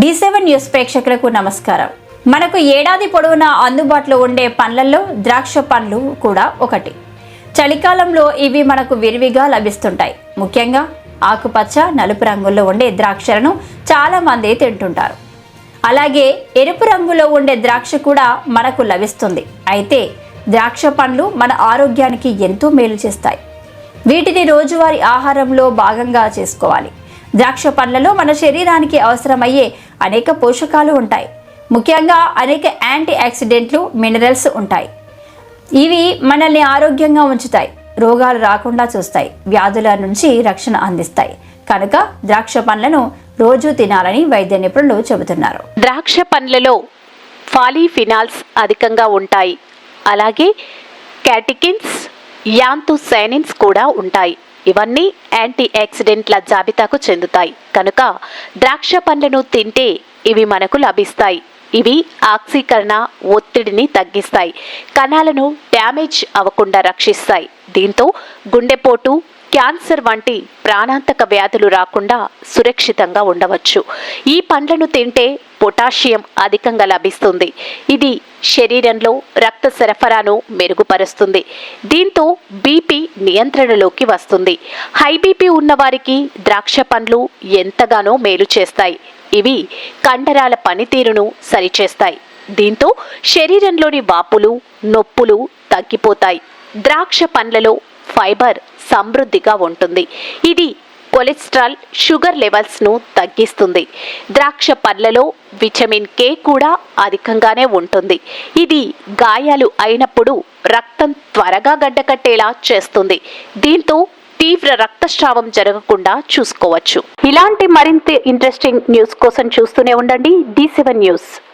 D seven news ప్రేక్షకులకు నమస్కారం. మనకు ఏడాది పొడవునా అందుబాటులో ఉండే పండ్లల్లో ద్రాక్ష పండ్లు కూడా ఒకటి. చలికాలంలో ఇవి మనకు విరివిగా లభిస్తుంటాయి. ముఖ్యంగా ఆకుపచ్చ నలుపు రంగుల్లో ఉండే ద్రాక్షలను చాలా మంది తింటుంటారు. అలాగే ఎరుపు రంగులో ఉండే ద్రాక్ష కూడా మనకు లభిస్తుంది. అయితే ద్రాక్ష పండ్లు మన ఆరోగ్యానికి ఎంతో మేలు చేస్తాయి. వీటిని రోజువారీ ఆహారంలో భాగంగా చేసుకోవాలి. ద్రాక్ష పండ్లలో మన శరీరానికి అవసరమయ్యే అనేక పోషకాలు ఉంటాయి. ముఖ్యంగా అనేక యాంటీ ఆక్సిడెంట్లు మినరల్స్ ఉంటాయి. ఇవి మనల్ని ఆరోగ్యంగా ఉంచుతాయి. రోగాలు రాకుండా చూస్తాయి. వ్యాధుల నుంచి రక్షణ అందిస్తాయి. కనుక ద్రాక్ష పండ్లను రోజు తినాలని వైద్య నిపుణులు చెబుతున్నారు. ద్రాక్ష పండ్లలో ఫాలీఫినాల్స్ అధికంగా ఉంటాయి. అలాగే క్యాటికిన్స్ యాంతుసైనిన్స్ కూడా ఉంటాయి. ఇవన్నీ యాంటీ ఆక్సిడెంట్ల జాబితాకు చెందుతాయి. కనుక ద్రాక్ష పండ్లను తింటే ఇవి మనకు లభిస్తాయి. ఇవి ఆక్సీకరణ ఒత్తిడిని తగ్గిస్తాయి. కణాలను డ్యామేజ్ అవ్వకుండా రక్షిస్తాయి. దీంతో గుండెపోటు క్యాన్సర్ వంటి ప్రాణాంతక వ్యాధులు రాకుండా సురక్షితంగా ఉండవచ్చు. ఈ పండ్లను తింటే పొటాషియం అధికంగా లభిస్తుంది. ఇది శరీరంలో రక్త సరఫరాను మెరుగుపరుస్తుంది. దీంతో బీపీ నియంత్రణలోకి వస్తుంది. హై బీపీ ఉన్నవారికి ద్రాక్ష పండ్లు ఎంతగానో మేలు చేస్తాయి. ఇవి కండరాల పనితీరును సరిచేస్తాయి. దీంతో శరీరంలోని వాపులు నొప్పులు తగ్గిపోతాయి. ద్రాక్ష పండ్లలో ఫైబర్ సమృద్ధిగా ఉంటుంది. ఇది కొలెస్ట్రాల్ షుగర్ లెవెల్స్ను తగ్గిస్తుంది. ద్రాక్ష పండ్లలో విటమిన్ కే కూడా అధికంగానే ఉంటుంది. ఇది గాయాలు అయినప్పుడు రక్తం త్వరగా గడ్డకట్టేలా చేస్తుంది. దీంతో తీవ్ర రక్తస్రావం జరగకుండా చూసుకోవచ్చు. ఇలాంటి మరింత ఇంట్రెస్టింగ్ న్యూస్ కోసం చూస్తూనే ఉండండి. D seven news.